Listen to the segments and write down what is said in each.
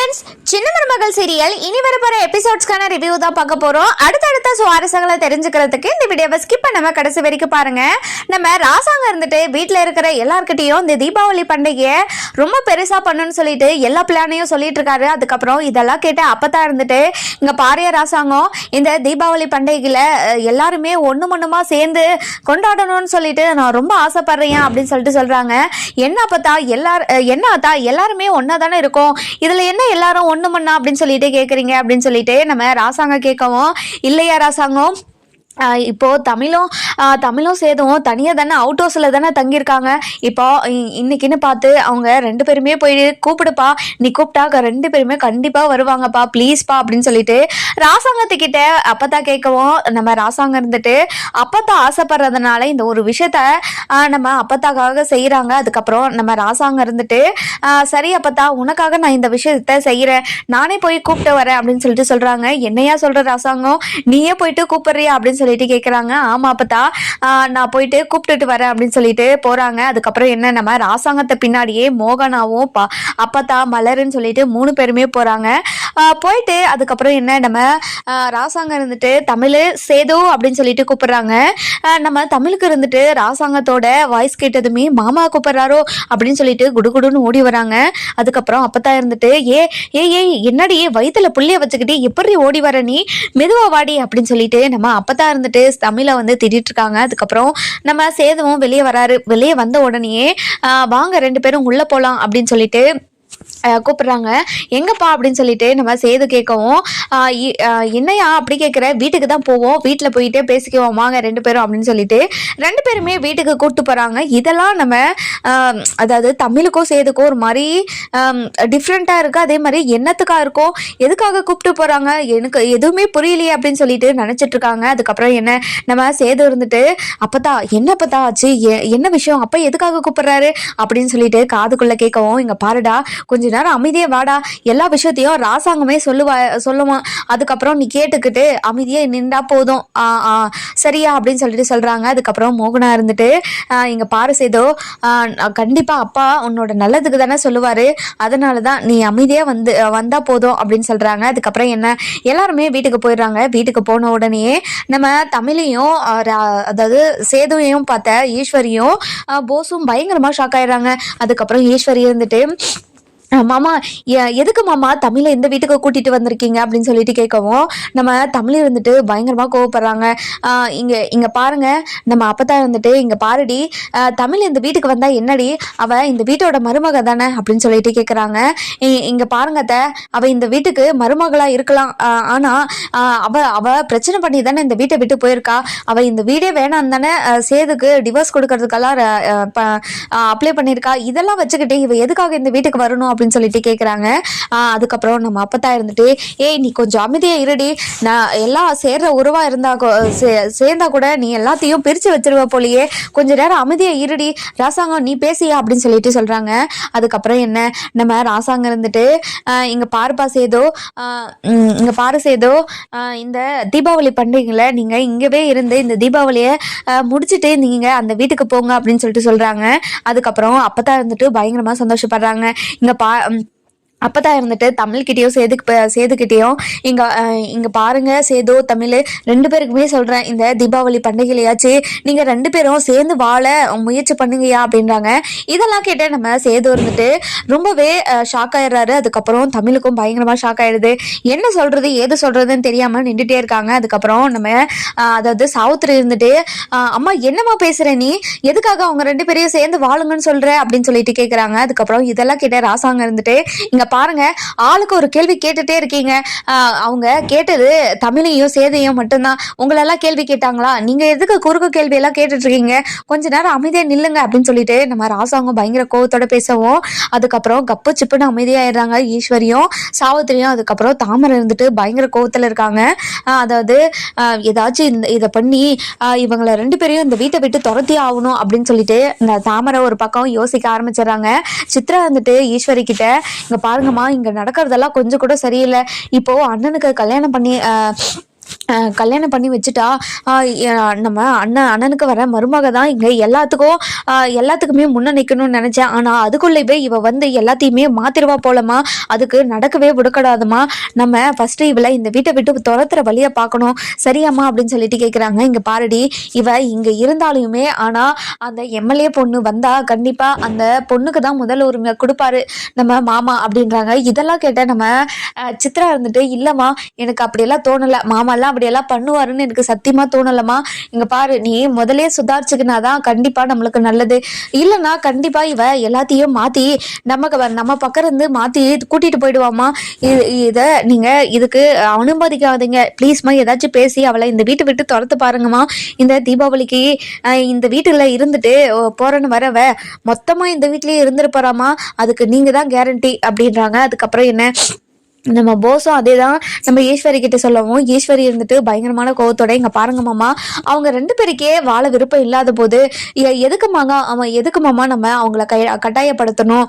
Friends சின்ன மருமகள் serial இனி வரப்போற எபிசோட்ஸ்க்கான ரிவ்யூ தான் பார்க்க போறோம். அடுத்தடுத்த சுவாரஸ்யங்களை தெரிஞ்சுக்கிறதுக்கு இந்த வீடியோவை ஸ்கிப் பண்ணாம கடைசி வரைக்கும் பாருங்க. நம்ம ராசாங்க இருந்துட்டு வீட்டில் இருக்கிற எல்லார்கிட்டயும் இந்த தீபாவளி பண்டிகையை ரொம்ப பெருசா பண்ணுன்னு சொல்லிட்டு எல்லா பிளானையும் சொல்லிட்டு இருக்காரு. அதுக்கப்புறம் இதெல்லாம் கேட்டு அப்பதான் இருந்துட்டு இங்க பாரிய ராசாங்கம் இந்த தீபாவளி பண்டிகையில எல்லாருமே ஒன்று மண்ணுமா சேர்ந்து கொண்டாடணும்னு சொல்லிட்டு நான் ரொம்ப ஆசைப்படுறேன் அப்படின்னு சொல்லிட்டு சொல்றாங்க. என்ன பார்த்தா எல்லார் என்ன பார்த்தா எல்லாருமே ஒன்னா தானே இருக்கும். இதுல என்ன எல்லாரும் ஒண்ணு மண்ணா அப்படின்னு சொல்லிட்டு கேக்குறீங்க அப்படின்னு சொல்லிட்டு நம்ம ராசாங்க கேட்கவும் இல்லையா ராசாங்கம்? இப்போது தமிழும் தமிழும் சேதும் தனியாக தானே அவுட் ஹவுஸில் தானே தங்கியிருக்காங்க. இப்போ இ- இன்னைக்குன்னு பார்த்து அவங்க ரெண்டு பேருமே போய் கூப்பிடுப்பா. நீ கூப்பிட்டா ரெண்டு பேருமே கண்டிப்பாக வருவாங்கப்பா. ப்ளீஸ்ப்பா அப்படின்னு சொல்லிட்டு ராசாங்கத்துக்கிட்ட அப்பத்தா கேட்கவும் நம்ம ராசாங்கம் இருந்துட்டு அப்பத்தா ஆசைப்படுறதுனால இந்த ஒரு விஷயத்த நம்ம அப்பத்தாக்காக செய்கிறாங்க அதுக்கப்புறம் நம்ம ராசாங்கம் இருந்துட்டு சரி அப்பத்தா உனக்காக நான் இந்த விஷயத்த செய்கிறேன் நானே போய் கூப்பிட்டு வரேன் அப்படின்னு சொல்லிட்டு சொல்கிறாங்க என்னையா சொல்கிற ராசாங்கம்? நீயே போயிட்டு கூப்பிட்றியா அப்படின்னு சொல்லிட்டு கேட்குறாங்க ஆமாம் அப்பத்தா. நான் போயிட்டு கூப்பிட்டுட்டு வரேன் அப்படின்னு சொல்லிட்டு போகிறாங்க அதுக்கப்புறம் என்ன நம்ம ராசாங்கத்தை பின்னாடியே மோகனாவும் பா அப்பத்தா மலருன்னு சொல்லிட்டு மூணு பேருமே போகிறாங்க போயிட்டு அதுக்கப்புறம் என்ன நம்ம ராசாங்கம் இருந்துட்டு தமிழ் சேது அப்படின்னு சொல்லிட்டு கூப்பிட்றாங்க. நம்ம தமிழுக்கு இருந்துட்டு ராசாங்கத்தோட வாய்ஸ் கேட்டதுமே மாமா கூப்பிட்றாரோ அப்படின்னு சொல்லிட்டு குடுகுடுன்னு ஓடி வராங்க. அதுக்கப்புறம் அப்பத்தா இருந்துட்டு ஏ ஏ ஏய் என்னடி? வயிற்றுல புள்ளிய வச்சுக்கிட்டு எப்படி ஓடி வர நீ? மெதுவா வாடி அப்படின்னு சொல்லிட்டு நம்ம அப்பத்தா இருந்துட்டு தமிழை வந்து திட்டிட்டு இருக்காங்க அதுக்கப்புறம் நம்ம சேதுவும் வெளியே வராரு. வெளியே வந்த உடனேயே வாங்க ரெண்டு பேரும் உள்ள போலாம் அப்படின்னு சொல்லிட்டு கூப்பிடுறாங்க. எங்கப்பா? அப்படின்னு சொல்லிட்டு நம்ம சேது கேட்கவும் என்னையா அப்படி கேட்குற? வீட்டுக்கு தான் போவோம். வீட்டில் போயிட்டே பேசிக்குவோம். வாங்க ரெண்டு பேரும் அப்படின்னு சொல்லிட்டு ரெண்டு பேருமே வீட்டுக்கு கூப்பிட்டு போகிறாங்க இதெல்லாம் நம்ம அதாவது தமிழுக்கும் சேதுக்கோ ஒரு மாதிரி டிஃப்ரெண்ட்டாக இருக்குது அதே மாதிரி என்னத்துக்காக இருக்கும் எதுக்காக கூப்பிட்டு போகிறாங்க எனக்கு எதுவுமே புரியலையே அப்படின்னு சொல்லிட்டு நினச்சிட்டு இருக்காங்க. அதுக்கப்புறம் என்ன நம்ம சேது இருந்துட்டு அப்பதா என்ன அப்பதா ஆச்சு? எ- என்ன விஷயம்? அப்போ எதுக்காக கூப்பிட்றாரு? அப்படின்னு சொல்லிட்டு காதுக்குள்ளே கேட்கவும் இங்கே பாருடா கொஞ்சம் கொஞ்ச நேரம் அமைதியே வாடா. எல்லா விஷயத்தையும் ராசாங்கமே சொல்லுவா சொல்லுவான் அதுக்கப்புறம் நீ கேட்டுக்கிட்டு அமைதியே நின்றா போதும். ஆ ஆ. சரியா அப்படின்னு சொல்லிட்டு சொல்றாங்க. அதுக்கப்புறம் மோகனா இருந்துட்டு ஆ, இங்க பாரு சேதோ. கண்டிப்பாக கண்டிப்பா அப்பா உன்னோட நல்லதுக்கு தானே சொல்லுவாரு. அதனால தான் நீ அமைதியா வந்து வந்தா போதும் அப்படின்னு சொல்றாங்க. அதுக்கப்புறம் என்ன? எல்லாருமே வீட்டுக்கு போயிடுறாங்க. வீட்டுக்கு போன உடனே நம்ம தமிழையும் ரா- அதாவது சேதுவையும் பார்த்த ஈஸ்வரியும் போஸும் பயங்கரமா ஷாக் ஆயிடுறாங்க. அதுக்கப்புறம் ஈஸ்வரி இருந்துட்டு மாமா எ- எதுக்கு மாமா தமிழை இந்த வீட்டுக்கு கூட்டிட்டு வந்திருக்கீங்க அப்படின்னு சொல்லிட்டு கேட்கவும் நம்ம தமிழ் இருந்துட்டு பயங்கரமா கோவப்படுறாங்க. இங்கே இங்க இங்க பாருங்க நம்ம அப்பத்தா இருந்துட்டு இங்க பாருடி தமிழ் இந்த வீட்டுக்கு வந்தா என்னடி அவ இந்த வீட்டோட மருமக தானே அப்படின்னு சொல்லிட்டு கேட்குறாங்க இ- இங்க பாருங்க அத்தை அவ இந்த வீட்டுக்கு மருமகளா இருக்கலாம். ஆனால் ஆனா அவள் அவ அவ பிரச்சனை பண்ணி தானே இந்த வீட்டை விட்டு போயிருக்கா. அவ இந்த வீடே வேணாம் தானே சேதுக்கு டிவோர்ஸ் கொடுக்கறதுக்கெல்லாம் அப்ளை பண்ணியிருக்கா. இதெல்லாம் வச்சுக்கிட்டு இவ எதுக்காக இந்த வீட்டுக்கு வரணும் அப்படின்னு சொல்லிட்டு கேட்குறாங்க அதுக்கப்புறம் நம்ம அப்பத்தா இருந்துட்டு ஏய் நீ கொஞ்சம் அமைதியாக இருடி. நான் எல்லாம் சேர்ற உருவாக இருந்தா சேர்ந்தா கூட நீ எல்லாத்தையும் பிரித்து வச்சிருவ போலியே. கொஞ்ச நேரம் அமைதியை இருடி. ராசாங்கம் நீ பேசியா? அப்படின்னு சொல்லிட்டு சொல்கிறாங்க அதுக்கப்புறம் என்ன? நம்ம ராசாங்கம் இருந்துட்டு இங்கே பாருப்பா சேதோ. இங்கே பாரு சேதோ. இந்த தீபாவளி பண்டிகையில் நீங்கள் இங்கவே இருந்து இந்த தீபாவளியை முடிச்சுட்டு முடிச்சிட்டு அந்த வீட்டுக்கு போங்க. அப்படின்னு சொல்லிட்டு சொல்கிறாங்க அதுக்கப்புறம் அப்பதான் இருந்துட்டு பயங்கரமாக சந்தோஷப்படுறாங்க. இங்கே பா lot. Um, அப்பதான் இருந்துட்டு தமிழ்கிட்டயும் சேதுக்கு சேதுக்கிட்டேயும் இங்க இங்கே இங்க பாருங்க சேது தமிழ் ரெண்டு பேருக்குமே சொல்றேன் இந்த தீபாவளி பண்டிகையிலையாச்சு நீங்க ரெண்டு பேரும் சேர்ந்து வாழ முயற்சி பண்ணுங்கயா அப்படின்றாங்க. இதெல்லாம் கேட்டு நம்ம சேது இருந்துட்டு ரொம்பவே ஷாக் ஆயிடுறாரு. அதுக்கப்புறம் தமிழுக்கும் பயங்கரமா ஷாக் ஆயிடுது. என்ன சொல்றது ஏது சொல்றதுன்னு தெரியாம நின்றுட்டே இருக்காங்க. அதுக்கப்புறம் நம்ம அதாவது சாவுத்திரி இருந்துட்டு அம்மா என்னம்மா பேசுற நீ? எதுக்காக அவங்க ரெண்டு பேரையும் சேர்ந்து வாழுங்கன்னு சொல்ற? அப்படின்னு சொல்லிட்டு கேக்குறாங்க. அதுக்கப்புறம் இதெல்லாம் கேட்ட ராசாங்க இருந்துட்டு இங்க பாருங்க ஆளுக்கு ஒரு கேள்வி கேட்டுட்டே இருக்கீங்க. அவங்க கேட்டது தமிழையும் சேதையும் மட்டும்தான். உங்களெல்லாம் கேள்வி கேட்டாங்களா? நீங்க எதுக்கு குறுக்கு கேள்வி எல்லாம் கேட்டுட்டு இருக்கீங்க கொஞ்ச நேரம் அமைதியா நில்லுங்க அப்படின்னு சொல்லிட்டு நம்ம ராசாங்கம் பயங்கர கோவத்தோட பேசவும் அதுக்கப்புறம் கப்பு சிப்புன்னு அமைதியாயிடுறாங்க ஈஸ்வரியும் சாவித்திரியும் அதுக்கப்புறம் தாமரை இருந்துட்டு பயங்கர கோவத்துல இருக்காங்க. அதாவது ஏதாச்சும் இந்த இதை பண்ணி இவங்களை ரெண்டு பேரையும் இந்த வீட்டை விட்டு துரத்தி ஆகணும் அப்படின்னு சொல்லிட்டு இந்த தாமரை ஒரு பக்கம் யோசிக்க ஆரம்பிச்சிடுறாங்க. சித்ரா வந்துட்டு ஈஸ்வரி கிட்ட இங்க பாருங்கம்மா இங்க நடக்கிறதெல்லாம் கொஞ்சம் கூட சரியில்லை. இப்போ அண்ணனுக்கு கல்யாணம் பண்ணி கல்யாணம் பண்ணி வச்சுட்டா ஆஹ் நம்ம அண்ணன் அண்ணனுக்கு வர மருமக தான் இங்கே எல்லாத்துக்கும் ஆஹ் எல்லாத்துக்குமே முன்ன நிற்கணும்னு நினச்சேன். ஆனால் அதுக்குள்ளேயே இவ வந்து எல்லாத்தையுமே மாத்திருவா போலமா அதுக்கு நடக்கவே விடக்கூடாதுமா. நம்ம ஃபஸ்ட்டு இவளை இந்த வீட்டை விட்டு துரத்துற வழியை பார்க்கணும். சரியாம்மா அப்படின்னு சொல்லிட்டு கேட்குறாங்க இங்கே பாரடி இவ இங்கே இருந்தாலுமே ஆனால் அந்த எம்எல்ஏ பொண்ணு வந்தால் கண்டிப்பாக அந்த பொண்ணுக்கு தான் முதல் உரிமை கொடுப்பாரு. நம்ம மாமா அப்படின்றாங்க. இதெல்லாம் கேட்ட நம்ம அஹ், சித்ரா இருந்துட்டு இல்லைம்மா எனக்கு அப்படியெல்லாம் தோணலை. மாமாலாம் அப்படியெல்லாம் பண்ணுவாருன்னு எனக்கு சத்தியமா தோணலம்மா. இங்க பாரு நீ முதலே சுதாரிச்சுக்கினாதான் கண்டிப்பா நம்மளுக்கு நல்லது. இல்லைன்னா கண்டிப்பா இவ எல்லாத்தையும் மாத்தி நமக்கு நம்ம பக்கம் இருந்து மாத்தி கூட்டிட்டு போயிடுவாமா இது இதை நீங்க இதுக்கு அனுமதிக்காதீங்க. ப்ளீஸ்மா ஏதாச்சும் பேசி அவளை இந்த வீட்டை விட்டு துரத்து பாருங்கம்மா. இந்த தீபாவளிக்கு இந்த வீட்டுல இருந்துட்டு ஓ, போறேன்னு வரவ மொத்தமா இந்த வீட்லயே இருந்திருப்பாராமா அதுக்கு நீங்க தான் கேரண்டி அப்படின்றாங்க. அதுக்கப்புறம் என்ன? நம்ம போஸும் அதே தான் நம்ம ஈஸ்வரி கிட்ட சொல்லவும் ஈஸ்வரி இருந்துட்டு பயங்கரமான கோவத்தோட இங்க பாருங்க மாமா அவங்க ரெண்டு பேருக்கே வாழ விருப்பம் இல்லாத போது எ- எதுக்கு மாங்க அவன் எதுக்கு மாமா நம்ம அவங்கள கை கட்டாயப்படுத்தணும்?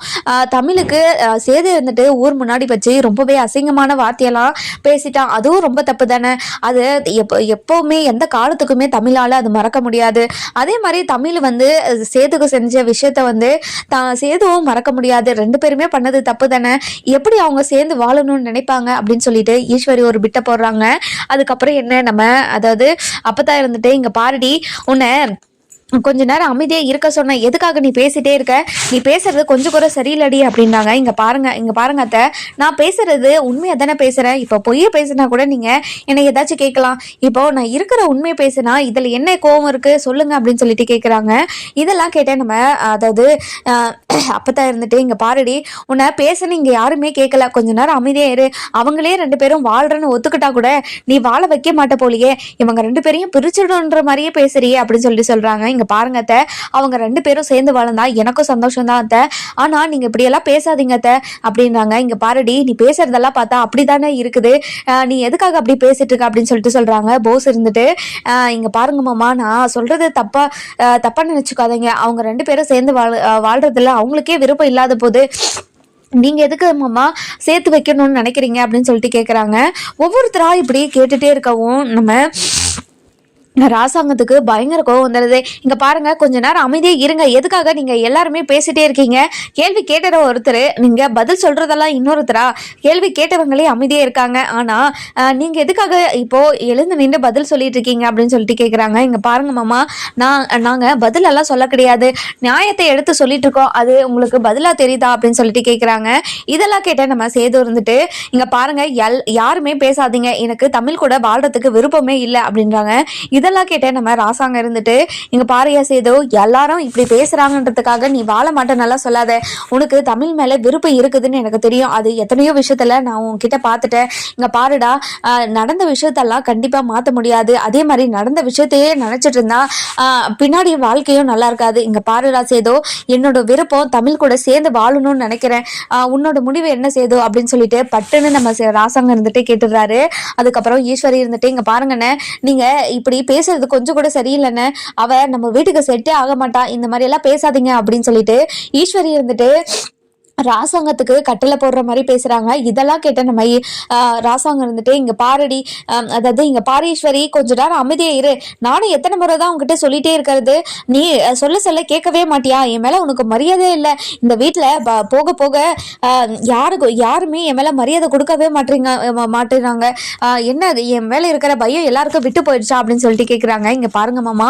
தமிழுக்கு சேது இருந்துட்டு ஊர் முன்னாடி வச்சு ரொம்பவே அசிங்கமான வார்த்தையெல்லாம் பேசிட்டான். அதுவும் ரொம்ப தப்பு தானே? அது எப்போ எப்போவுமே எந்த காலத்துக்குமே தமிழால அது மறக்க முடியாது. அதே மாதிரி தமிழ் வந்து சேதுக்கு செஞ்ச விஷயத்த வந்து தான் சேதுவும் மறக்க முடியாது. ரெண்டு பேருமே பண்ணது தப்பு தானே? எப்படி அவங்க சேர்ந்து வாழணும்னு நினைப்பாங்க அப்படின்னு சொல்லிட்டு ஈஸ்வரி ஒரு பிட்டை போடுறாங்க. அதுக்கப்புறம் என்ன நம்ம அதாவது அப்பதான் இருந்துட்டு இங்க பாருடி உன்னை கொஞ்ச நேரம் அமைதியா இருக்க சொன்ன எதுக்காக நீ பேசிட்டே இருக்க? நீ பேசுறது கொஞ்சம் கூட சரியில்லடி அப்படின்னாங்க. இங்க பாருங்க இங்க பாருங்க அத்தை. நான் பேசுறது உண்மையா தானே பேசுறேன். இப்போ பொய்ய பேசினா கூட நீங்க என்னை ஏதாச்சும் கேட்கலாம். இப்போ நான் இருக்கிற உண்மையை பேசினா இதுல என்ன கோவம் இருக்கு? சொல்லுங்க அப்படின்னு சொல்லிட்டு கேட்குறாங்க இதெல்லாம் கேட்டேன் நம்ம அதாவது ஆஹ், அப்பதான் இருந்துட்டு இங்க பாருடி உன்னை பேசுன்னு இங்க யாருமே கேட்கல கொஞ்ச நேரம் அமைதியா இரு. அவங்களே ரெண்டு பேரும் வாழ்றன்னு ஒத்துக்கிட்டா கூட நீ வாழ வைக்க மாட்ட போலியே. இவங்க ரெண்டு பேரையும் பிரிச்சிடணுன்ற மாதிரியே பேசுறியே அப்படின்னு சொல்லி சொல்றாங்க. இங்க பாருங்க அத்தை. அவங்க ரெண்டு பேரும் சேர்ந்து வாழ்ந்தா எனக்கும் சந்தோஷம் தான் அத்தை. ஆனா நீங்க இப்படி எல்லாம் பேசாதீங்க அத்தை அப்படின்றாங்க. இங்க பாருடி நீ பேசுறதெல்லாம் பார்த்தா அப்படிதானே இருக்குது. நீ எதுக்காக அப்படி பேசிட்டு இருக்க அப்படின்னு சொல்லிட்டு சொல்றாங்க. போஸ் இருந்துட்டு இங்கே இங்க பாருங்க மாமா நான் சொல்றது தப்பா தப்பாக நினச்சிக்காதீங்க நினைச்சுக்காதீங்க. அவங்க ரெண்டு பேரும் சேர்ந்து வாழ் வாழ்கிறதுல வாழ்றதுல அவங்களுக்கே விருப்பம் இல்லாத போது நீங்க எதுக்கு மாமா சேர்த்து வைக்கணும்னு நினைக்கிறீங்க அப்படின்னு சொல்லிட்டு கேக்குறாங்க. ஒவ்வொருத்தரா இப்படி கேட்டுட்டே இருக்கவும் நம்ம ராசாங்கத்துக்கு பயங்கர கோவம் வந்துடுது இங்க பாருங்க கொஞ்ச நேரம் அமைதியே இருங்க. எதுக்காக நீங்க எல்லாருமே பேசிட்டே இருக்கீங்க? கேள்வி கேட்டற ஒருத்தர் நீங்க பதில் சொல்றதெல்லாம் இன்னொருத்தரா? கேள்வி கேட்டவங்களே அமைதியே இருக்காங்க. ஆனா நீங்கள் நீங்க எதுக்காக இப்போ எழுந்து நின்று பதில் சொல்லிட்டு இருக்கீங்க அப்படின்னு சொல்லிட்டு கேக்குறாங்க. இங்க பாருங்க மாமா நான் நாங்க பதில் எல்லாம் சொல்ல கிடையாது. நியாயத்தை எடுத்து சொல்லிட்டு இருக்கோம். அது உங்களுக்கு பதிலா தெரியுதா அப்படின்னு சொல்லிட்டு கேக்குறாங்க. இதெல்லாம் கேட்ட நம்ம சேது இருந்துட்டு இங்க பாருங்க எல் யாருமே பேசாதீங்க. எனக்கு தமிழ் கூட வாழ்றதுக்கு விருப்பமே இல்லை அப்படின்றாங்க. இதெல்லாம் கேட்டேன் நம்ம ராசாங்க இருந்துட்டு இங்க பாரியா சேதோ எல்லாரும் இப்படி பேசுறாங்கன்றதுக்காக நீ வாழ மாட்டேன்னெல்லாம் சொல்லாத. உனக்கு தமிழ் மேல விருப்பம் இருக்குதுன்னு எனக்கு தெரியும். அது எத்தனையோ விஷயத்துல நான் உன்கிட்ட பார்த்துட்டேன். இங்க பாருடா நடந்த விஷயத்தெல்லாம் கண்டிப்பா மாத்த முடியாது. அதே மாதிரி நடந்த விஷயத்தையே நினைச்சிட்டு இருந்தா பின்னாடி வாழ்க்கையும் நல்லா இருக்காது. இங்க பாருடா சேதோ என்னோட விருப்பம் தமிழ் கூட சேர்ந்து வாழணும்னு நினைக்கிறேன். உன்னோட முடிவு என்ன சேது? அப்படின்னு சொல்லிட்டு பட்டுன்னு நம்ம ராசாங்க இருந்துட்டு கேட்டுடுறாரு. அதுக்கப்புறம் ஈஸ்வரி இருந்துட்டு இங்க பாருங்கண்ணே நீங்க இப்படி பேசுறது கொஞ்சம் கூட சரியில்லைன்னு அவ நம்ம வீட்டுக்கு செட்டே ஆக மாட்டா. இந்த மாதிரி எல்லாம் பேசாதீங்க அப்படின்னு சொல்லிட்டு ஈஸ்வரி இருந்துட்டு ராசாங்கத்துக்கு கட்டளை போடுற மாதிரி பேசுறாங்க. இதெல்லாம் கேட்ட நம்ம ராசாங்கம் இருந்துட்டு இங்க பாரடி அதாவது இங்க பாரீஸ்வரி கொஞ்ச நேரம் அமைதியா இரு. நானும் எத்தனை முறை தான் உங்ககிட்ட சொல்லிட்டே இருக்கிறது. நீ சொல்ல சொல்ல கேட்கவே மாட்டியா? என் மேல உனக்கு மரியாதையே இல்லை. இந்த வீட்டுல போக போக யாருக்கு யாருமே என் மேல மரியாதை கொடுக்கவே மாட்டீங்க மாட்டேறாங்க. என்ன அது, என் மேல இருக்கிற பயம் எல்லாருக்கும் விட்டு போயிடுச்சா? அப்படின்னு சொல்லிட்டு கேட்குறாங்க இங்க பாருங்க மாமா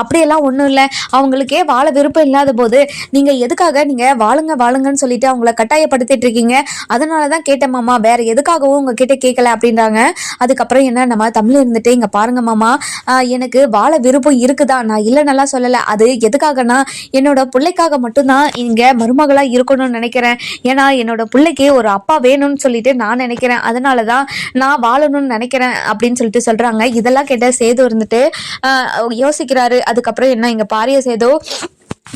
அப்படியெல்லாம் ஒன்றும் இல்லை. அவங்களுக்கே வாழ விருப்பம் இல்லாத போது நீங்க எதுக்காக நீங்க வாழுங்க வாழுங்கன்னு சொல்லி சொல்லிட்டு அவங்கள கட்டாயப்படுத்திட்டு இருக்கீங்க அதனால தான் கேட்டேன் மாமா. வேற எதுக்காகவும் உங்ககிட்ட கேட்கல அப்படின்றாங்க. அதுக்கப்புறம் என்ன நம்ம தமிழ் இருந்துட்டு இங்க பாருங்க மாமா. எனக்கு வாழ விருப்பம் இருக்குதா? நான் இல்லைன்னா சொல்லலை. அது எதுக்காகனா என்னோட பிள்ளைக்காக மட்டும்தான் இங்க மருமகளா இருக்கணும்னு நினைக்கிறேன். ஏன்னா என்னோட பிள்ளைக்கு ஒரு அப்பா வேணும்னு சொல்லிட்டு நான் நினைக்கிறேன். அதனால தான் நான் வாழணும்னு நினைக்கிறேன் அப்படின்னு சொல்லிட்டு சொல்றாங்க. இதெல்லாம் கேட்ட சேது இருந்துட்டு யோசிக்கிறாரு. அதுக்கப்புறம் என்ன இங்க பாரிய சேதோ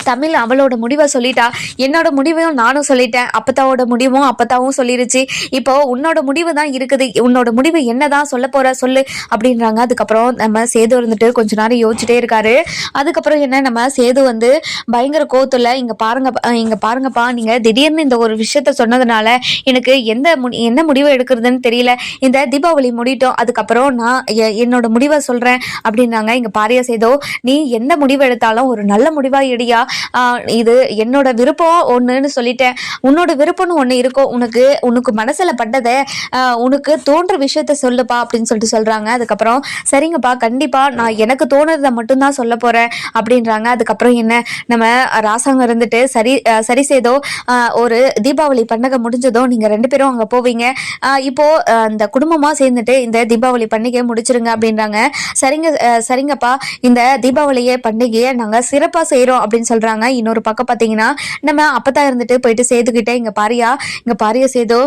தமிழ் அவளோட முடிவை சொல்லிட்டா. என்னோட முடிவையும் நானும் சொல்லிட்டேன். அப்பத்தாவோட முடிவும் அப்பத்தாவும் சொல்லிருச்சு. இப்போ உன்னோட முடிவு தான் இருக்குது. உன்னோட முடிவு என்னதான் சொல்ல போற சொல்லு அப்படின்றாங்க. அதுக்கப்புறம் நம்ம சேது இருந்துட்டு கொஞ்ச நேரம் யோசிச்சுட்டே இருக்காரு. அதுக்கப்புறம் என்ன நம்ம சேது வந்து பயங்கர கோத்துல இங்க பாருங்க இங்க பாருங்கப்பா நீங்க திடீர்னு இந்த ஒரு விஷயத்த சொன்னதுனால எனக்கு எந்த என்ன முடிவு எடுக்கிறதுன்னு தெரியல. இந்த தீபாவளி முடிட்டோம் அதுக்கப்புறம் நான் எ- என்னோட முடிவை சொல்றேன். அப்படின்னாங்க இங்க பாரியா சேதோ நீ எந்த முடிவு எடுத்தாலும் ஒரு நல்ல முடிவா இடியா இது என்னோட விருப்பம் ஒன்றுன்னு சொல்லிட்டேன். உன்னோட விருப்பம்னு ஒன்று இருக்கும் உனக்கு உனக்கு மனசில் பட்டதை உனக்கு தோன்ற விஷயத்த சொல்லுப்பா அப்படின்னு சொல்லிட்டு சொல்கிறாங்க அதுக்கப்புறம் சரிங்கப்பா கண்டிப்பாக நான் எனக்கு தோணுறதை மட்டும்தான் சொல்ல போகிறேன் அப்படின்றாங்க. அதுக்கப்புறம் என்ன நம்ம ராசாங்கம் இருந்துட்டு சரி சரி செய்தோ ஒரு தீபாவளி பண்டிகை முடிஞ்சதோ நீங்கள் ரெண்டு பேரும் அங்கே போவீங்க. இப்போது இப்போ இந்த குடும்பமாக சேர்ந்துட்டு இந்த தீபாவளி பண்டிகையை முடிச்சிருங்க அப்படின்றாங்க. சரிங்க சரிங்கப்பா இந்த தீபாவளியை பண்டிகையை நாங்கள் சிறப்பாக செய்கிறோம் அப்படின்னு சொல்கிறாங்க இன்னொரு பக்கம் பார்த்தீங்கன்னா நம்ம அப்பதான் இருந்துட்டு போயிட்டு சேதுக்கிட்டே இங்கே பாரியா இங்கே பாரியா சேதோ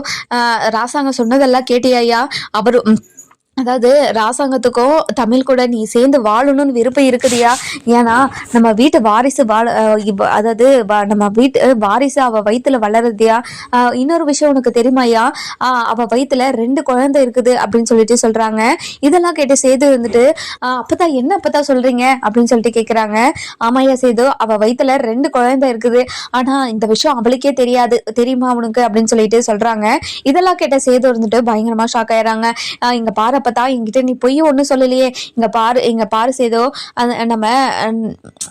ராசாங்க சொன்னதெல்லாம் கேட்டியாயா அவரு அதாவது ராசாங்கத்துக்கும் தமிழ் கூட நீ சேர்ந்து வாழணும்னு விருப்பம் இருக்குதியா? ஏன்னா நம்ம வீட்டு வாரிசு வாழ அதாவது நம்ம வீட்டு வாரிசு அவ வயிற்றுல வளருதியா? இன்னொரு விஷயம் உனக்கு தெரியுமாயா ஆஹ் அவ வயிற்றுல ரெண்டு குழந்தை இருக்குது அப்படின்னு சொல்லிட்டு சொல்றாங்க. இதெல்லாம் கேட்டு சேது வந்துட்டு அப்போதான் அப்பதான் என்ன அப்பதான் சொல்றீங்க? அப்படின்னு சொல்லிட்டு கேக்குறாங்க. ஆமாயா சேது அவ வயிற்றுல ரெண்டு குழந்தை இருக்குது. ஆனா இந்த விஷயம் அவளுக்கே தெரியாது. தெரியுமா அவனுக்கு அப்படின்னு சொல்லிட்டு சொல்றாங்க. இதெல்லாம் கேட்ட சேது இருந்துட்டு பயங்கரமா ஷாக் ஆயிடுறாங்க. இங்கே இங்க பாரு பார்த்தா என்கிட்ட நீ பொய் ஒன்றும் சொல்லலையே. இங்கே பாரு எங்கள் பாரு சேதோ. நம்ம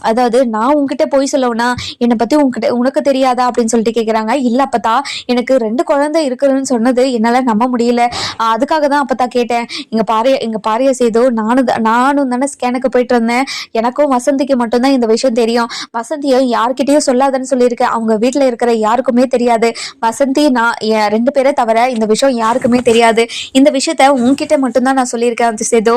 அதாவது நான் உங்ககிட்ட பொய் சொல்லவுனா என்னை பற்றி உங்ககிட்ட உனக்கு தெரியாதா அப்படின்னு சொல்லிட்டு கேட்குறாங்க இல்லை அப்பத்தா எனக்கு ரெண்டு குழந்தை இருக்குதுன்னு சொன்னது என்னால் நம்ப முடியல. அதுக்காக தான் அப்பத்தா கேட்டேன். எங்கள் பாரு எங்கள் பாரிய சேதோ. நானும் தான்- நானும் தானே ஸ்கேனுக்கு போயிட்டு இருந்தேன். எனக்கும் வசந்திக்கு மட்டும்தான் இந்த விஷயம் தெரியும். வசந்தியும் யார்கிட்டயும் சொல்லாதன்னு சொல்லியிருக்கேன் அவங்க வீட்டில் இருக்கிற யாருக்குமே தெரியாது. வசந்தி நான் என் ரெண்டு பேரை தவிர இந்த விஷயம் யாருக்குமே தெரியாது. இந்த விஷயத்த உன்கிட்ட மட்டும்தான் நான் சொல்லியிருக்கேன் அந்த சேதோ.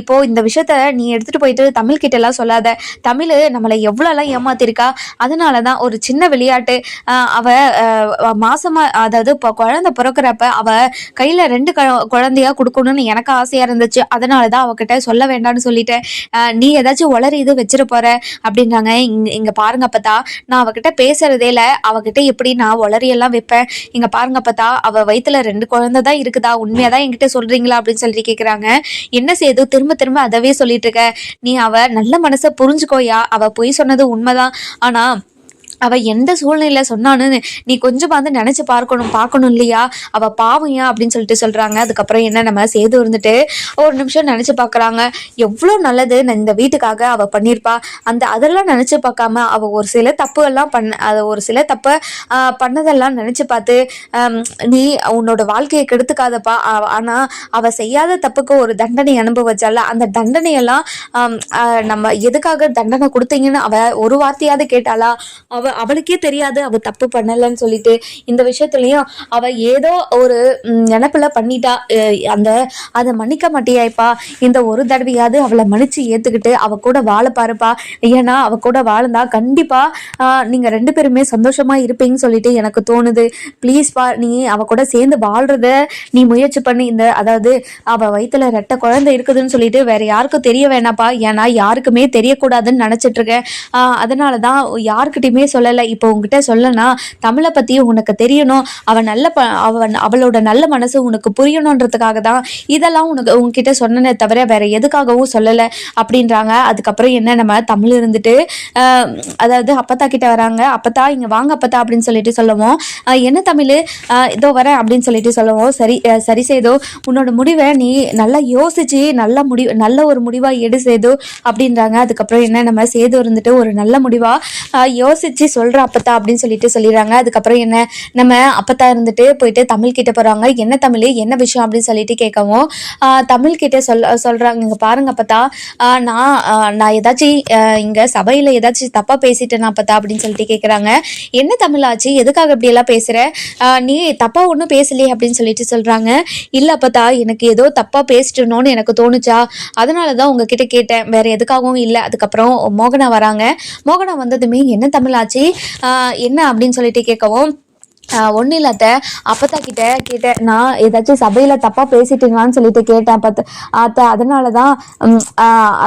இப்போ இந்த விஷயத்த நீ எடுத்துகிட்டு போயிட்டு தமிழ் கிட்ட எல்லாம் சொல்லாத. தமிழ் நம்மளை எவ்வளோலாம் ஏமாத்திருக்கா? அதனால தான் ஒரு சின்ன விளையாட்டு. அவள் அவ மாசமா அதாவது இப்போ குழந்தை பிறக்கிறப்ப அவ கையில ரெண்டு குழந்தையா கொடுக்கணும்னு எனக்கு ஆசையா இருந்துச்சு. அதனால தான் அவகிட்ட சொல்ல வேண்டாம்னு சொல்லிட்டேன். நீ ஏதாச்சும் உளறி இது வச்சிட போற அப்படின்றாங்க இங்க இங்க பாருங்க பார்த்தா நான் அவகிட்ட பேசுறதே இல்லை. அவகிட்ட எப்படி நான் உளறியெல்லாம் வைப்பேன்? இங்க பாருங்க பார்த்தா அவ வயிற்றுல ரெண்டு குழந்தை தான் இருக்குதா? உண்மையாதான் என்கிட்ட சொல்றீங்களா? அப்படின்னு சொல்லி சொல்லி கேக்குறாங்க. என்ன செய்து திரும்ப திரும்ப அதவே சொல்லிட்டு இருக்க. நீ அவ நல்ல மனசை புரிஞ்சுக்கோயா. அவ பொய் சொன்னது உண்மைதான். ஆனா அவ எந்த சூழ்நிலையில சொன்னான்னு நீ கொஞ்சம் வந்து நினைச்சு பார்க்கணும் பார்க்கணும் இல்லையா? அவ பாவையா அப்படின்னு சொல்லிட்டு சொல்றாங்க. அதுக்கப்புறம் என்ன நம்ம சேது இருந்துட்டு ஒரு நிமிஷம் நினைச்சு பார்க்குறாங்க. எவ்வளோ நல்லது நான் இந்த வீட்டுக்காக அவ பண்ணியிருப்பா. அந்த அதெல்லாம் நினைச்சு பார்க்காம அவ ஒரு சில தப்பு எல்லாம் பண்ண அதை ஒரு சில தப்ப பண்ணதெல்லாம் நினைச்சு பார்த்து நீ உன்னோட வாழ்க்கையை கெடுத்துக்காதப்பா. ஆனால் ஆனா அவ செய்யாத தப்புக்கு ஒரு தண்டனை அனுபவிச்சால அந்த தண்டனையெல்லாம் நம்ம எதுக்காக தண்டனை கொடுத்தீங்கன்னு அவ ஒரு வார்த்தையாவது கேட்டாளா? அவ அவளுக்கே தெரியாது. அவ தப்பு பண்ணலன்னு சொல்லிட்டு இந்த விஷயத்துலயும் அவ ஏதோ ஒரு ம், நினைப்புல பண்ணிட்டா. அந்த அதை மன்னிக்க மாட்டியாய்ப்பா. இந்த ஒரு தடவையாவது அவளை மன்னிச்சு ஏத்துக்கிட்டு அவ கூட வாழ பாருப்பா. ஏன்னா அவ கூட வாழ்ந்தா கண்டிப்பா ஆஹ், நீங்க ரெண்டு பேருமே சந்தோஷமா இருப்பீங்கன்னு சொல்லிட்டு எனக்கு தோணுது. ப்ளீஸ் பா நீ அவ கூட சேர்ந்து வாழ்றத நீ முயற்சி பண்ணி. இந்த அதாவது அவ வயித்துல ரெட்ட குழந்தை இருக்குதுன்னு சொல்லிட்டு வேற யாருக்கும் தெரிய வேணாப்பா. ஏன்னா யாருக்குமே தெரியக்கூடாதுன்னு நினைச்சிட்டு இருக்கேன் ஆஹ், அதனாலதான் யாருக்கிட்டயுமே சொல்லலை. இப்போ உங்ககிட்ட சொல்லனா தமிழை பத்தி உனக்கு தெரியணும். அவன் நல்ல ப அவன் அவளோட நல்ல மனசு உனக்கு புரியணுன்றதுக்காக தான் இதெல்லாம் உனக்கு உங்ககிட்ட சொன்னனே தவிர வேற எதுக்காகவும் சொல்லலை அப்படின்றாங்க. அதுக்கப்புறம் என்ன நம்ம தமிழ் இருந்துட்டு அதாவது அப்பத்தா கிட்ட வராங்க. அப்பத்தா இங்க வாங்க அப்பத்தா அப்படின்னு சொல்லிட்டு சொல்லுவோம். என்ன தமிழ்? இதோ வரேன் அப்படின்னு சொல்லிட்டு சொல்லுவோம். சரி சரி செய்தோ உன்னோட முடிவை நீ நல்லா யோசிச்சு நல்ல முடிவு நல்ல ஒரு முடிவா எடு செய்தோ அப்படின்றாங்க. அதுக்கப்புறம் என்ன நம்ம சேது இருந்துட்டு ஒரு நல்ல முடிவா யோசிச்சு யோசிச்சு சொல்கிற அப்பத்தா அப்படின்னு சொல்லிட்டு சொல்லிடுறாங்க. அதுக்கப்புறம் என்ன? நம்ம அப்பத்தா இருந்துட்டு போயிட்டு தமிழ் கிட்ட போறாங்க. என்ன தமிழ்? என்ன விஷயம் அப்படின்னு சொல்லிட்டு கேட்கவும் தமிழ் கிட்ட சொல் சொல்றாங்க. இங்க பாருங்க அப்பத்தா. நான் நான் ஏதாச்சும் இங்கே இங்க சபையில ஏதாச்சும் தப்பா பேசிட்டேனா அப்பத்தா? அப்படின்னு சொல்லிட்டு கேக்குறாங்க. என்ன தமிழ் ஆச்சு? எதுக்காக இப்படி எல்லாம் பேசுற? நீ தப்பா ஒன்றும் பேசலையே? அப்படின்னு சொல்லிட்டு சொல்றாங்க. இல்ல அப்பத்தா எனக்கு ஏதோ தப்பா பேசிட்டணும்னு எனக்கு தோணுச்சா? அதனால தான் உங்ககிட்ட கேட்டேன். வேற எதுக்காகவும் இல்லை. அதுக்கப்புறம் மோகனா வராங்க. மோகனா வந்ததுமே என்ன தமிழ் ஆச்சு? என்ன அப்படின்னு சொல்லிட்டு கேட்கவும் ஒன்றும் இல்லாத அப்பத்தா கிட்ட கேட்டேன் நான் ஏதாச்சும் சபையில் தப்பாக பேசிட்டீங்களான்னு சொல்லிட்டு கேட்டேன் அப்பத்த அத்தை அதனால தான்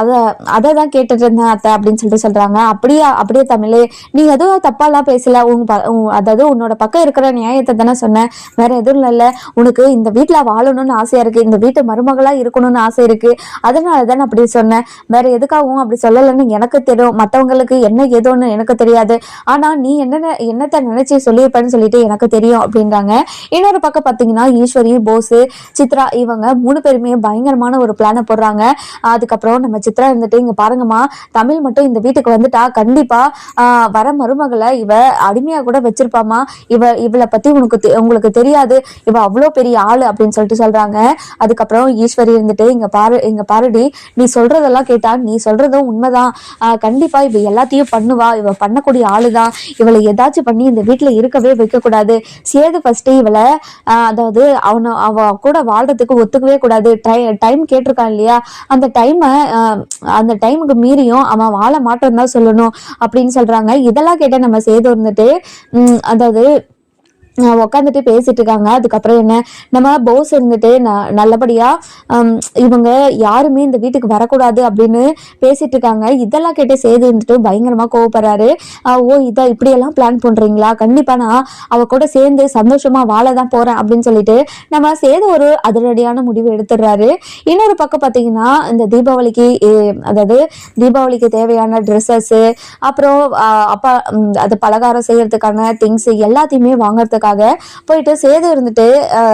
அதை அதை தான் கேட்டுட்டு இருந்தேன் அத்தை அப்படின்னு சொல்லிட்டு சொல்கிறாங்க அப்படியே அப்படியே தமிழே நீ எதுவும் தப்பாலாம் பேசல. உன் ப அதாவது உன்னோட பக்கம் இருக்கிற நியாயத்தை தானே சொன்னேன் வேற எதுவும் இல்லை. உனக்கு இந்த வீட்டில் வாழணும்னு ஆசையாக இருக்குது இந்த வீட்டு மருமகளாக இருக்கணும்னு ஆசை இருக்குது அதனால தான் அப்படி சொன்னேன். வேற எதுக்காகவும் அப்படி சொல்லலைன்னு எனக்கு தெரியும். மற்றவங்களுக்கு என்ன ஏதோன்னு எனக்கு தெரியாது. ஆனால் நீ என்னென்ன என்னத்தை நினச்சி சொல்லியிருப்பேன்னு சொல்லிட்டு எனக்கு தெரியும் அப்படின்றாங்க. இன்னொரு பக்கம் பார்த்தீங்கன்னா ஈஸ்வரி போஸ் சித்ரா இவங்க மூணு பேருமே பயங்கரமான ஒரு பிளானை போடுறாங்க. அதுக்கப்புறம் நம்ம சித்ரா இருந்துட்டு இங்க பாருங்கம்மா தமிழ் மட்டும் இந்த வீட்டுக்கு வந்துட்டா கண்டிப்பா ஆஹ், வர மருமகளை இவ அடிமையா கூட வச்சிருப்பாமா இவ இவளை பத்தி உனக்கு தெ- உங்களுக்கு தெரியாது. இவ அவ்வளோ பெரிய ஆளு அப்படின்னு சொல்லிட்டு சொல்றாங்க. அதுக்கப்புறம் ஈஸ்வரி இருந்துட்டு இங்க பாரு இங்க பாருடி நீ சொல்றதெல்லாம் கேட்டா நீ சொல்றதும் உண்மைதான். ஆஹ், கண்டிப்பா இவ எல்லாத்தையும் பண்ணுவா. இவ பண்ணக்கூடிய ஆளுதான். இவளை ஏதாச்சும் பண்ணி இந்த வீட்டுல இருக்கவே வைக்க கூடாது. சேது ஃபர்ஸ்ட் இவளை அதாவது அவனை அவ கூட வாழ்றதுக்கு ஒத்துக்கவே கூடாது. டை டைம் கேட்டிருக்கான் இல்லையா? அந்த டைமை அந்த டைமுக்கு மீறியும் அவன் வாழ மாட்டோம் தான் சொல்லணும் அப்படின்னு சொல்றாங்க. இதெல்லாம் கேட்ட நம்ம சேது இருந்துட்டு அதாவது உட்காந்துட்டு பேசிட்டு இருக்காங்க அதுக்கப்புறம் என்ன? நம்ம போஸ் இருந்துட்டு ந- நல்லபடியா இவங்க யாருமே இந்த வீட்டுக்கு வரக்கூடாது அப்படின்னு பேசிட்டு இருக்காங்க இதெல்லாம் கேட்டு சேது இருந்துட்டு பயங்கரமா கோவப்படுறாரு. ஓ இதை இப்படியெல்லாம் பிளான் பண்றீங்களா? கண்டிப்பா நான் அவ கூட சேர்ந்து சந்தோஷமா வாழ தான் போறேன் அப்படின்னு சொல்லிட்டு நம்ம சேது ஒரு அதிரடியான முடிவு எடுத்துடுறாரு. இன்னொரு பக்கம் பார்த்தீங்கன்னா இந்த தீபாவளிக்கு அதாவது தீபாவளிக்கு தேவையான ட்ரெஸ்ஸஸ் அப்புறம் அப்பா அது பலகாரம் செய்யறதுக்கான திங்ஸ் எல்லாத்தையுமே வாங்குறதுக்காக போயிட்டு சேது இருந்துட்டு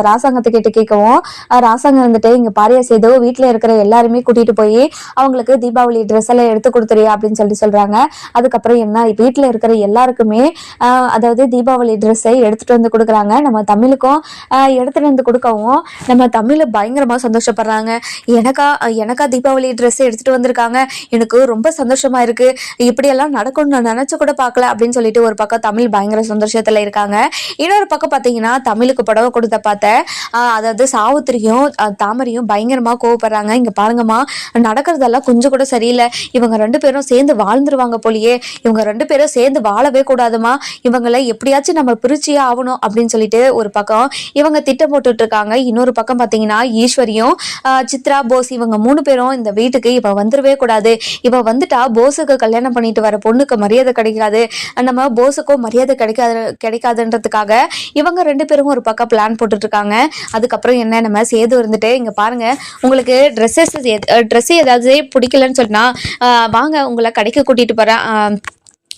ராசாங்கத்துக்கிட்ட ராசாங்கத்தை கிட்ட கேட்கவும் ராசாங்கம் இருந்துட்டு இங்க பாரியா சேது வீட்டில் இருக்கிற எல்லாருமே கூட்டிட்டு போய் அவங்களுக்கு தீபாவளி ட்ரெஸ் எல்லாம் எடுத்து கொடுத்துறியா அப்படின்னு சொல்லி சொல்றாங்க. அதுக்கப்புறம் என்ன வீட்டில் இருக்கிற எல்லாருக்குமே அதாவது தீபாவளி ட்ரெஸ்ஸை எடுத்துட்டு வந்து கொடுக்குறாங்க. நம்ம தமிழுக்கும் எடுத்துட்டு வந்து கொடுக்கவும் நம்ம தமிழ் பயங்கரமா சந்தோஷப்படுறாங்க. எனக்கா எனக்கா தீபாவளி ட்ரெஸ் எடுத்துட்டு வந்திருக்காங்க. எனக்கு ரொம்ப சந்தோஷமா இருக்கு. இப்படியெல்லாம் நடக்கும்னு நான் நினைச்சு கூட பார்க்கல அப்படின்னு சொல்லிட்டு ஒரு பக்கம் தமிழ் பயங்கர சந்தோஷத்துல இருக்காங்க. இன்னொரு பக்கம் பார்த்தீங்கன்னா தமிழுக்கு புடவை கொடுத்த பார்த்த அதாவது சாவுத்திரியும் தாமரையும் பயங்கரமாக கோவப்படுறாங்க. இங்கே பாருங்கம்மா நடக்கிறதெல்லாம் கொஞ்சம் கூட சரியில்லை. இவங்க ரெண்டு பேரும் சேர்ந்து வாழ்ந்துருவாங்க போலியே. இவங்க ரெண்டு பேரும் சேர்ந்து வாழவே கூடாதுமா. இவங்களை எப்படியாச்சும் நம்ம பிரிச்சியே ஆகணும் அப்படின்னு சொல்லிட்டு ஒரு பக்கம் இவங்க திட்டம் போட்டுட்டு இருக்காங்க இன்னொரு பக்கம் பார்த்தீங்கன்னா ஈஸ்வரியும் சித்ரா போஸ் இவங்க மூணு பேரும் இந்த வீட்டுக்கு இவ வந்துடவே கூடாது. இவ வந்துட்டா போஸுக்கு கல்யாணம் பண்ணிட்டு வர பொண்ணுக்கு மரியாதை கிடைக்காது. நம்ம போஸுக்கும் மரியாதை கிடைக்காது கிடைக்காதுன்றதுக்காக இவங்க ரெண்டு பேரும் ஒரு பக்கம் பிளான் போட்டுட்டு இருக்காங்க அதுக்கப்புறம் என்ன நம்ம சேது இருந்துட்டு இங்க பாருங்க உங்களுக்கு ட்ரெஸ்ஸஸ் ட்ரெஸ்ஸு ஏதாவது பிடிக்கலன்னு சொன்னா வாங்க உங்களை கடைக்கு கூட்டிட்டு போகிறேன்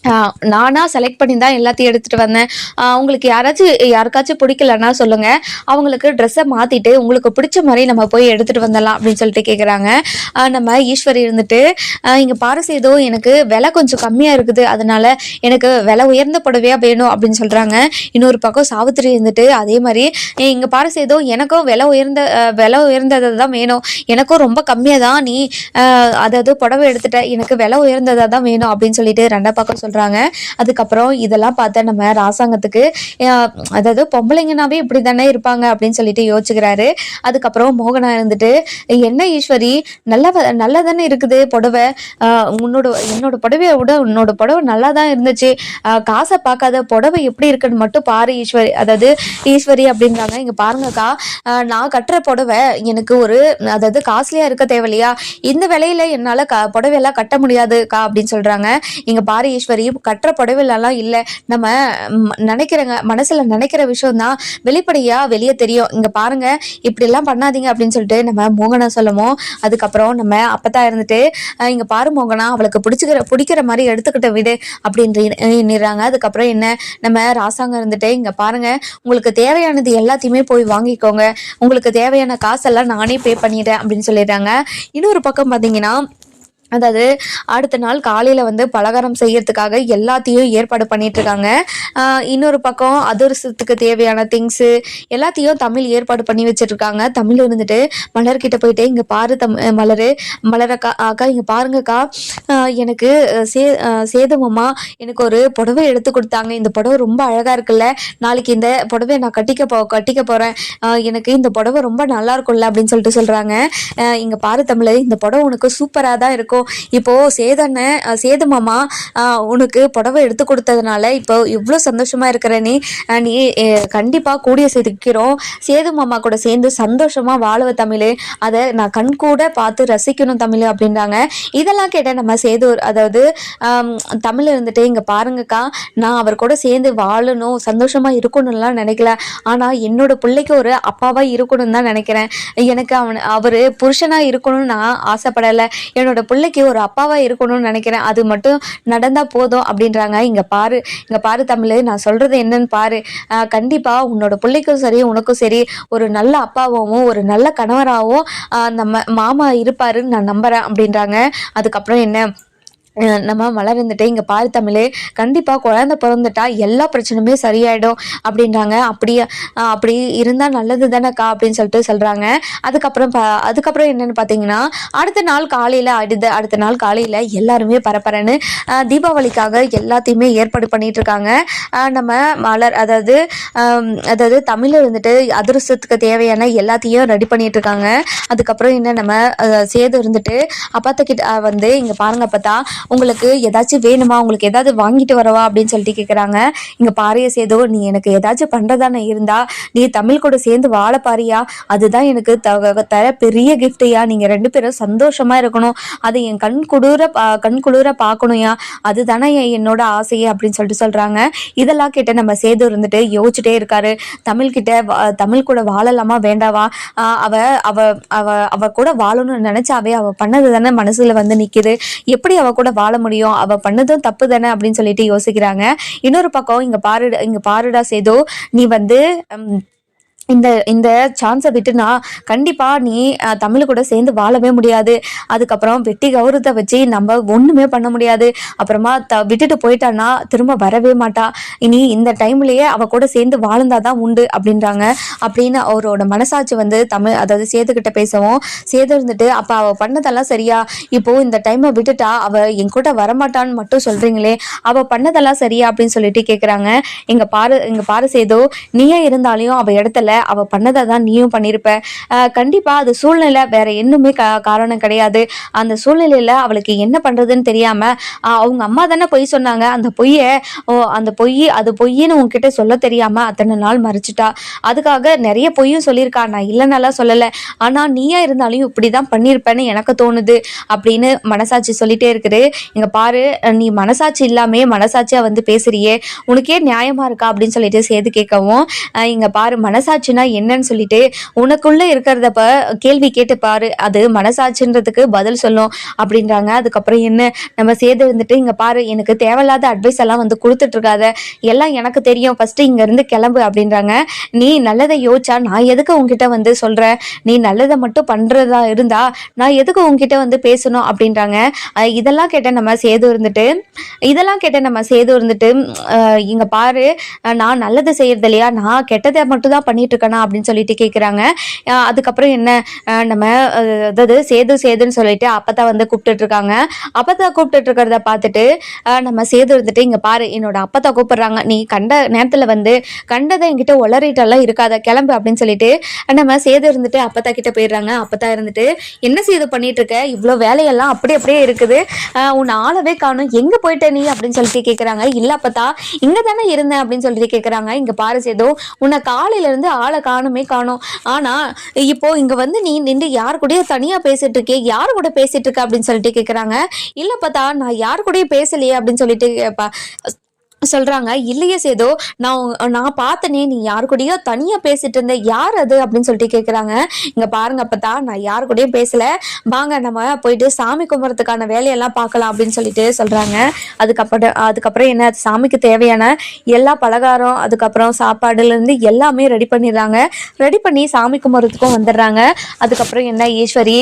நானாக நானா செலக்ட் பண்ணி தான் எல்லாத்தையும் எடுத்துகிட்டு வந்தேன். உங்களுக்கு யாராச்சும் யாருக்காச்சும் பிடிக்கலன்னா சொல்லுங்கள் அவங்களுக்கு ட்ரெஸ்ஸை மாற்றிட்டு உங்களுக்கு பிடிச்ச மாதிரி நம்ம போய் எடுத்துகிட்டு வந்துடலாம் அப்படின்னு சொல்லிட்டு கேட்குறாங்க நம்ம ஈஸ்வரி இருந்துட்டு இங்கே இங்க பாரு எனக்கு விலை கொஞ்சம் கம்மியாக இருக்குது. அதனால் எனக்கு விலை உயர்ந்த புடவையாக வேணும் அப்படின்னு சொல்கிறாங்க இன்னொரு பக்கம் சாவித்திரி இருந்துட்டு அதே மாதிரி இங்கே பாரு சேதோ எனக்கும் விலை உயர்ந்த விலை உயர்ந்தது தான் வேணும். எனக்கும் ரொம்ப கம்மியாக தான் நீ அதாவது புடவை எடுத்துட்ட. எனக்கு விலை உயர்ந்ததாக தான் வேணும். அப்படின்னு சொல்லிட்டு ரெண்டா பக்கம் சொல்றாங்க. அதுக்கப்புறம் இதெல்லாம் பார்த்தா நம்ம ராசாங்கத்துக்கு அதாவது பொம்பளைங்கனாவே இப்படி தானே இருப்பாங்க அப்படின்னு சொல்லிட்டு யோசிச்சுக்கிறாரு. அதுக்கப்புறம் மோகனா இருந்துட்டு என்ன ஈஸ்வரி நல்ல நல்லா தானே இருக்குது புடவை? உன்னோட என்னோட புடவையை விட உன்னோட புடவை நல்லா தான் இருந்துச்சு காசை பார்க்காத புடவை எப்படி இருக்குன்னு மட்டும் பாரு ஈஸ்வரி. அதாவது ஈஸ்வரி அப்படின்றாங்க. இங்கே பாருங்கக்கா நான் கட்டுற புடவை எனக்கு ஒரு அதாவது காஸ்ட்லியாக இருக்க தேவையில்லையா? இந்த விலையில என்னால் க புடவையெல்லாம் கட்ட முடியாதுக்கா அப்படின்னு சொல்கிறாங்க இங்கே பாரு ஈஸ்வரி கட்டுற புடவைலாம் இல்லை. நம்ம நினைக்கிறங்க மனசுல நினைக்கிற விஷயம் தான் வெளிப்படையா வெளியே தெரியும். இங்க பாருங்க இப்படி எல்லாம் பண்ணாதீங்க அப்படின்னு சொல்லிட்டு நம்ம மோகனா சொல்லமோ அதுக்கப்புறம் நம்ம அப்பத்தா இருந்துட்டு அஹ், இங்க பாரு மோகனா அவளுக்கு பிடிச்சிக்கிற பிடிக்கிற மாதிரி எடுத்துக்கிட்ட விடு அப்படின்றாங்க அதுக்கப்புறம் என்ன நம்ம ராசாங்க இருந்துட்டு இங்க பாருங்க உங்களுக்கு தேவையானது எல்லாத்தையுமே போய் வாங்கிக்கோங்க. உங்களுக்கு தேவையான காசெல்லாம் நானே பே பண்ணிடுறேன் அப்படின்னு சொல்லிடுறாங்க. இன்னொரு பக்கம் பார்த்தீங்கன்னா அதாவது அடுத்த நாள் காலையில் வந்து பலகாரம் செய்யறதுக்காக எல்லாத்தையும் ஏற்பாடு பண்ணிட்டு இருக்காங்க இன்னொரு பக்கம் அதிரசத்துக்கு தேவையான திங்ஸு எல்லாத்தையும் தமிழ் ஏற்பாடு பண்ணி வச்சிருக்காங்க. தமிழ் இருந்துட்டு மலர்கிட்ட போயிட்டு இங்கே பாரு தம் மலர் மலரக்கா அக்கா இங்கே பாருங்கக்கா. எனக்கு சே சேதமம்மா எனக்கு ஒரு புடவை எடுத்து கொடுத்தாங்க. இந்த புடவை ரொம்ப அழகாக இருக்குல்ல. நாளைக்கு இந்த புடவை நான் கட்டிக்க போ கட்டிக்க போகிறேன் எனக்கு இந்த புடவை ரொம்ப நல்லா இருக்கும்ல அப்படின்னு சொல்லிட்டு சொல்கிறாங்க இங்கே பாரு தமிழ் இந்த புடவை உனக்கு சூப்பராக தான் இருக்கும். இருக்கும். இப்போது சேதண்ண சேது மாமா உனக்கு புடவை எடுத்து கொடுத்ததுனால இப்போ இவ்வளோ சந்தோஷமா இருக்கிற நீ நீ கண்டிப்பாக கூடிய சீக்கிரம் சேது மாமா கூட சேர்ந்து சந்தோஷமா வாழுவ தமிழ். அதை நான் கண் கூட பார்த்து ரசிக்கணும் தமிழ் அப்படின்றாங்க. இதெல்லாம் கேட்ட நம்ம சேது அதாவது தமிழ் இருந்துட்டு இங்கே பாருங்கக்கா. நான் அவர் கூட சேர்ந்து வாழணும் சந்தோஷமா இருக்கணும்லாம் நினைக்கல. ஆனால் என்னோட பிள்ளைக்கு ஒரு அப்பாவா இருக்கணும்னு தான் நினைக்கிறேன். எனக்கு அவன் அவர் புருஷனா இருக்கணும்னு நான் ஆசைப்படலை. என்னோட பிள்ளை பிள்ளைக்கு ஒரு அப்பாவா இருக்கணும்னு நினைக்கிறேன். அது மட்டும் நடந்தா போதும் அப்படின்றாங்க. இங்க பாரு இங்க பாரு தமிழ் நான் சொல்றது என்னன்னு பாரு. கண்டிப்பாக கண்டிப்பா உன்னோட பிள்ளைக்கும் சரி உனக்கும் சரி ஒரு நல்ல அப்பாவாகவும் ஒரு நல்ல கணவராகவும் நம்ம மாமா இருப்பாருன்னு நான் நம்புறேன் அப்படின்றாங்க. அதுக்கப்புறம் என்ன? நம்ம மலர் இருந்துட்டு இங்கே பாரு தமிழே கண்டிப்பாக குழந்த பிறந்துட்டா எல்லா பிரச்சனையுமே சரியாயிடும் அப்படின்றாங்க. அப்படியே அப்படி இருந்தால் நல்லது தானேக்கா அப்படின்னு சொல்லிட்டு சொல்கிறாங்க அதுக்கப்புறம் ப அதுக்கப்புறம் என்னென்னு பார்த்தீங்கன்னா அடுத்த நாள் காலையில் அடுத்த அடுத்த நாள் காலையில் எல்லாருமே பரப்பரன்னு தீபாவளிக்காக எல்லாத்தையுமே ஏற்பாடு பண்ணிட்டு இருக்காங்க. நம்ம மலர் அதாவது அதாவது தமிழ் இருந்துட்டு அதிர்ஷ்டத்துக்கு தேவையான எல்லாத்தையும் ரெடி பண்ணிட்டு இருக்காங்க. அதுக்கப்புறம் என்ன நம்ம சேது இருந்துட்டு அப்பாத்த கிட்ட வந்து இங்கே பாருங்க பார்த்தா உங்களுக்கு ஏதாச்சும் வேணுமா? உங்களுக்கு ஏதாவது வாங்கிட்டு வரவா? அப்படின்னு சொல்லிட்டு கேட்குறாங்க இங்க பாரிய சேதோ நீ எனக்கு ஏதாச்சும் பண்றதானே இருந்தா நீ தமிழ் கூட சேர்ந்து வாழ பாரியா? அதுதான் எனக்கு த- தர பெரிய கிஃப்ட்யா நீங்க ரெண்டு பேரும் சந்தோஷமா இருக்கணும். அதை என் கண் குளிர பா- கண் குளிர பார்க்கணும்யா அதுதானே என்னோட ஆசையே அப்படின்னு சொல்லிட்டு சொல்றாங்க. இதெல்லாம் கேட்ட நம்ம சேது இருந்துட்டு யோசிச்சுட்டே இருக்காரு. தமிழ் கிட்ட தமிழ் கூட வாழலாமா வேண்டாவா? அவ அவ அவ அவ கூட வாழணும்னு நினைச்சாவே அவ பண்ணது தானே மனசுல வந்து நிக்குது. எப்படி அவ கூட வாழ முடியும். அவ பண்ணதும் தப்பு தானே அப்படின்னு சொல்லிட்டு யோசிக்கிறாங்க. இன்னொரு பக்கம் இங்க பாருடா இங்க பாருடா சேதோ. நீ வந்து இந்த இந்த சான்ஸை விட்டுனா கண்டிப்பாக நீ தமிழ் கூட சேர்ந்து வாழவே முடியாது. அதுக்கப்புறம் வெட்டி கௌரவத்தை வச்சு நம்ம ஒன்றுமே பண்ண முடியாது. அப்புறமா த விட்டுட்டு போயிட்டான்னா திரும்ப வரவே மாட்டா. இனி இந்த டைம்லயே அவ கூட சேர்ந்து வாழ்ந்தாதான் உண்டு அப்படின்றாங்க. அப்படின்னு அவரோட மனசாட்சி வந்து தமிழ் அதாவது சேதுக்கிட்ட பேசவும் சேது இருந்துட்டு அப்போ அவ பண்ணதெல்லாம் சரியா? இப்போ இந்த டைமை விட்டுட்டா அவ என் கூட வரமாட்டான்னு மட்டும் சொல்றீங்களே? அவ பண்ணதெல்லாம் சரியா? அப்படின்னு சொல்லிட்டு கேட்குறாங்க இங்க பாரு இங்க பாரு சேதோ நீயே இருந்தாலையும் அவ இடத்துல அவ பண்ணதை தான் நீயும் பண்ணியிருப்ப கண்டிப்பா அது சூழ்நிலை வேற என்னுமே காரணம் கிடையாது. அந்த சூழ்நிலையில அவளுக்கு என்ன பண்றதுன்னு தெரியாம அவங்க அம்மா தானே பொய் சொன்னாங்க. அந்த பொய்யை ஓ அந்த பொய் அது பொய்ன்னு உன்கிட்ட சொல்ல தெரியாம அத்தனை நாள் மறைச்சிட்டா. அதுக்காக நிறைய பொய்யும் சொல்லியிருக்கா. நான் இல்லைன்னெல்லாம் சொல்லலை. ஆனா நீயா இருந்தாலும் இப்படிதான் பண்ணியிருப்பேன்னு எனக்கு தோணுது அப்படின்னு மனசாட்சி சொல்லிட்டே இருக்குது. இங்க பாரு நீ மனசாட்சி இல்லாமே மனசாட்சியா வந்து பேசுறியே. உனக்கே நியாயமா இருக்கா அப்படின்னு சொல்லிட்டு சேர்த்து கேட்கவும் இங்க பாரு மனசாட்சினா என்னன்னு சொல்லிட்டு உனக்குள்ள இருக்கிறத கேள்வி கேட்டு பாரு. அது மனசாட்சின்றதுக்கு பதில் சொல்லும் அப்படின்றாங்க. அதுக்கப்புறம் என்ன? நம்ம சேது இருந்துட்டு இங்க பாரு எனக்கு தேவையில்லாத அட்வைஸ் எல்லாம் வந்து கொடுத்துட்டு இருக்காத. எல்லாம் எனக்கு தெரியும். ஃபர்ஸ்ட் இங்க இருந்து கிளம்பு அப்படின்றாங்க. நீ நல்லதை யோசிச்சா நான் எதுக்கு உங்ககிட்ட வந்து சொல்றேன்? நீ நல்லதை மட்டும் பண்றதா இருந்தா நான் எதுக்கு உங்ககிட்ட வந்து பேசணும் அப்படின்றாங்க. இதெல்லாம் கேட்ட நம்ம சேது இருந்துட்டு இதெல்லாம் கேட்ட நம்ம சேது இருந்துட்டு இங்க பாரு. நான் நல்லது செய்யறது இல்லையா? நான் கெட்டதை மட்டும் தான் பண்ணிட்டு இருக்கேனா அப்படின்னு சொல்லிட்டு கேட்குறாங்க அதுக்கப்புறம் என்ன நம்ம அதாவது சேது சேதுன்னு சொல்லிட்டு அப்பத்தா வந்து கூப்பிட்டுட்டு இருக்காங்க அப்பத்தா கூப்பிட்டுட்டு இருக்கிறத பார்த்துட்டு நம்ம சேது இருந்துட்டு இங்க பாரு என்னோட அப்பத்தா கூப்பிடுறாங்க. நீ கண்ட நேரத்துல வந்து கண்டதை என்கிட்ட உளறிட்டெல்லாம் இருக்காத கிளம்பு அப்படின்னு சொல்லிட்டு நம்ம சேது இருந்துட்டு அப்பத்தா கிட்ட போயிடுறாங்க. அப்பத்தா இருந்துட்டு என்ன சேது பண்ணிட்டு இருக்க இவ்வளோ வேலையெல்லாம் அப்படி அப்படியே இருக்குது. உன் உன்னை ஆளவே காணும். எங்க போயிட்ட நீ? அப்படின்னு சொல்லிட்டு கேட்குறாங்க இல்ல அப்பத்தா இங்க தானே இருந்தேன் அப்படின்னு சொல்லிட்டு கேட்குறாங்க இங்க பாரு சேது உன்னை காலையில இருந்து ஆளை காணுமே காணும். ஆனா இப்போ இங்க வந்து நீ நின்று யார் கூடயோ தனியா பேசிட்டு இருக்கே யார் கூட பேசிட்டு இருக்க அப்படின்னு சொல்லிட்டு கேக்குறாங்க. இல்ல பார்த்தா நான் யார் கூடயும் பேசலையே அப்படின்னு சொல்லிட்டு சொல்றாங்க இல்லையே சேதோ நான் நான் பார்த்தனே நீ யார் கூடயோ தனியா பேசிட்டு இருந்த யார் அது? அப்படின்னு சொல்லிட்டு கேக்குறாங்க. இங்க பாருங்க அப்பதா நான் யார் கூடயும் பேசல. வாங்க நம்ம போயிட்டு சாமி கும்பிட்றதுக்கான வேலையெல்லாம் பார்க்கலாம் அப்படின்னு சொல்லிட்டு சொல்றாங்க. அதுக்கப்புறம் அதுக்கப்புறம் என்ன சாமிக்கு தேவையான எல்லா பலகாரம் அதுக்கப்புறம் சாப்பாடுல இருந்து எல்லாமே ரெடி பண்ணிடுறாங்க. ரெடி பண்ணி சாமி கும்பிட்றதுக்கும் வந்துடுறாங்க. அதுக்கப்புறம் என்ன ஈஸ்வரி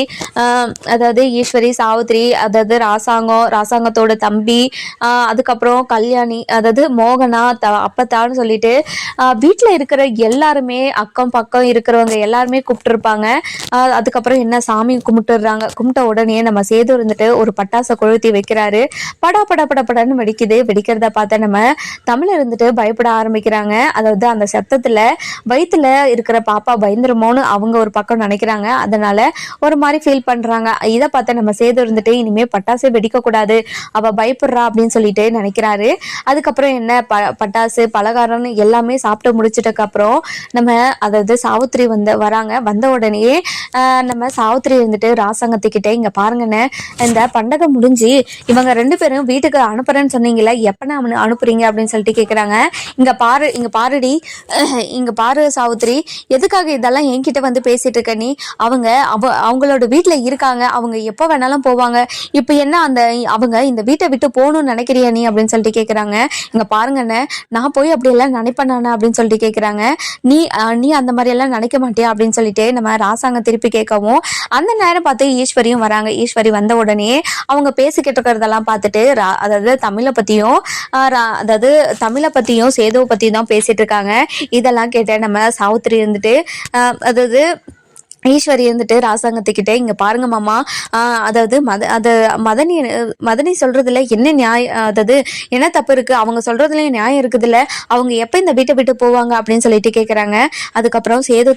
அதாவது ஈஸ்வரி சாவித்ரி அதாவது ராசாங்கம் ராசாங்கத்தோட தம்பி அதுக்கப்புறம் கல்யாணி அதாவது அதாவது மோகனா த அப்பத்தான்னு சொல்லிட்டு வீட்டில் இருக்கிற எல்லாருமே அக்கம் பக்கம் இருக்கிறவங்க எல்லாருமே கூப்பிட்டுருப்பாங்க. அதுக்கப்புறம் என்ன சாமி கும்பிட்டுடுறாங்க கும்பிட்ட உடனே நம்ம சேது இருந்துட்டு ஒரு பட்டாசை கொளுத்தி வைக்கிறாரு. படா பட பட படன்னு வெடிக்குது. வெடிக்கிறத பார்த்தா நம்ம தமிழ் இருந்துட்டு பயப்பட ஆரம்பிக்கிறாங்க. அதாவது அந்த சத்தத்தில் வயிற்றுல இருக்கிற பாப்பா பயந்துருமோன்னு அவங்க ஒரு பக்கம் நினைக்கிறாங்க. அதனால ஒரு மாதிரி ஃபீல் பண்ணுறாங்க இதை பார்த்து நம்ம சேது இருந்துட்டு இனிமேல் பட்டாசே வெடிக்கக்கூடாது. அவள் பயப்படுறா அப்படின்னு சொல்லிட்டு நினைக்கிறாரு. அதுக்கப்புறம் என்ன? ப பட்டாசு பலகாரம்னு எல்லாமே சாப்பிட்டு முடிச்சிட்டக்கு அப்புறம் நம்ம அதாவது சாவித்திரி வந்து வராங்க. வந்த உடனே நம்ம சாவித்திரி இருந்துட்டு ராசங்கத்துக்கிட்டே இங்க பாருங்கண்ணே இந்த பண்டகம் முடிஞ்சு இவங்க ரெண்டு பேரும் வீட்டுக்கு அனுப்புறேன்னு சொன்னீங்கல்ல எப்ப நான் அனுப்புறீங்க? அப்படின்னு சொல்லிட்டு கேக்குறாங்க. இங்க பாரு இங்க பாருடி இங்கே இங்க பாரு சாவித்திரி எதுக்காக இதெல்லாம் என்கிட்ட வந்து பேசிட்டு இருக்க நீ? அவங்க அவ அவங்களோட வீட்டில் இருக்காங்க. அவங்க எப்போ வேணாலும் போவாங்க. இப்போ என்ன அந்த அவங்க இந்த வீட்டை விட்டு போகணும்னு நினைக்கிறியா நீ? அப்படின்னு சொல்லிட்டு கேக்குறாங்க. இங்க பாருங்கண்ணே நான் போய் அப்படியெல்லாம் எல்லாம் நானு அப்படின்னு சொல்லிட்டு கேக்குறாங்க. நீ நீ அந்த மாதிரி எல்லாம் நினைக்க மாட்டியா அப்படின்னு சொல்லிட்டு நம்ம ராசாங்க திருப்பி கேட்கவும் அந்த நேரம் பார்த்து ஈஸ்வரியும் வராங்க. ஈஸ்வரி வந்த உடனே அவங்க பேசிக்கிட்டு இருக்கிறதெல்லாம் பார்த்துட்டு ரா- அதாவது தமிழை பத்தியும் ரா- அதாவது தமிழை பத்தியும் சேதுவை பத்தியும் தான் பேசிட்டு இருக்காங்க. இதெல்லாம் கேட்ட நம்ம சாவித்திரி இருந்துட்டு அதாவது ஈஸ்வரி இருந்துட்டு ராசாங்கத்துக்கிட்டே இங்க பாருங்க மாமா ஆஹ் அதாவது மத அது மதனி மதனி சொல்றதுல என்ன நியாயம் அதாவது என்ன தப்பு இருக்கு? அவங்க சொல்றதுல நியாயம் இருக்குதுல்ல அவங்க எப்ப இந்த வீட்டை விட்டு போவாங்க? அப்படின்னு சொல்லிட்டு கேக்குறாங்க. அதுக்கப்புறம் சேது